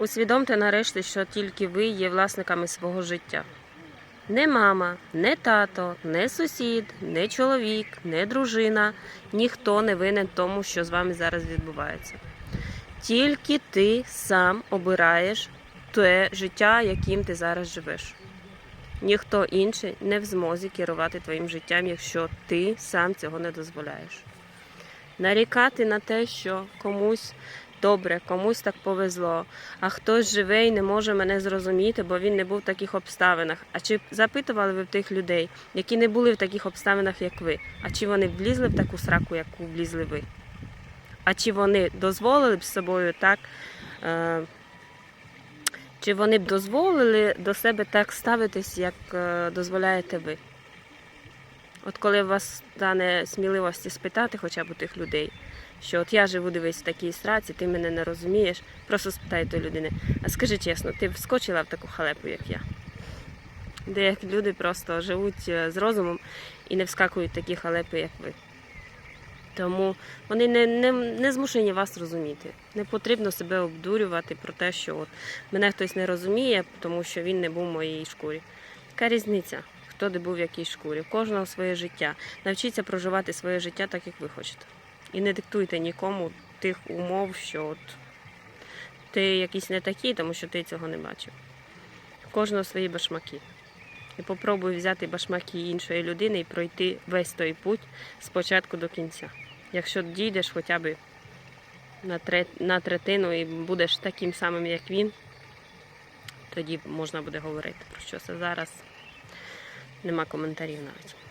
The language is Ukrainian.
Усвідомте нарешті, що тільки ви є власниками свого життя. Не мама, не тато, не сусід, не чоловік, не дружина, ніхто не винен тому, що з вами зараз відбувається. Тільки ти сам обираєш те життя, яким ти зараз живеш. Ніхто інший не в змозі керувати твоїм життям, якщо ти сам цього не дозволяєш. Нарікати на те, що комусь добре, комусь так повезло, а хтось живе і не може мене зрозуміти, бо він не був в таких обставинах. А чи запитували ви в тих людей, які не були в таких обставинах, як ви? А чи вони влізли в таку сраку, яку влізли ви? А чи вони дозволили б з собою так? Е- чи вони б дозволили до себе так ставитись, як е, дозволяєте ви? От коли у вас стане сміливості спитати хоча б у тих людей, що от я живу дивись в такій сраці, ти мене не розумієш, просто спитай тої людини. А скажи чесно, ти вскочила в таку халепу, як я? Деякі люди просто живуть е, з розумом і не вскакують такі халепи, як ви. Тому вони не, не, не змушені вас розуміти. Не потрібно себе обдурювати про те, що от мене хтось не розуміє, тому що він не був в моїй шкурі. Яка різниця, хто де був в якій шкурі? Кожного своє життя. Навчіться проживати своє життя так, як ви хочете. І не диктуйте нікому тих умов, що от ти якийсь не такий, тому що ти цього не бачив. Кожного свої башмаки. І попробуй взяти башмаки іншої людини і пройти весь той путь спочатку до кінця. Якщо дійдеш хоча б на, тре, на третину і будеш таким самим, як він, тоді можна буде говорити про що це зараз. Нема коментарів навіть.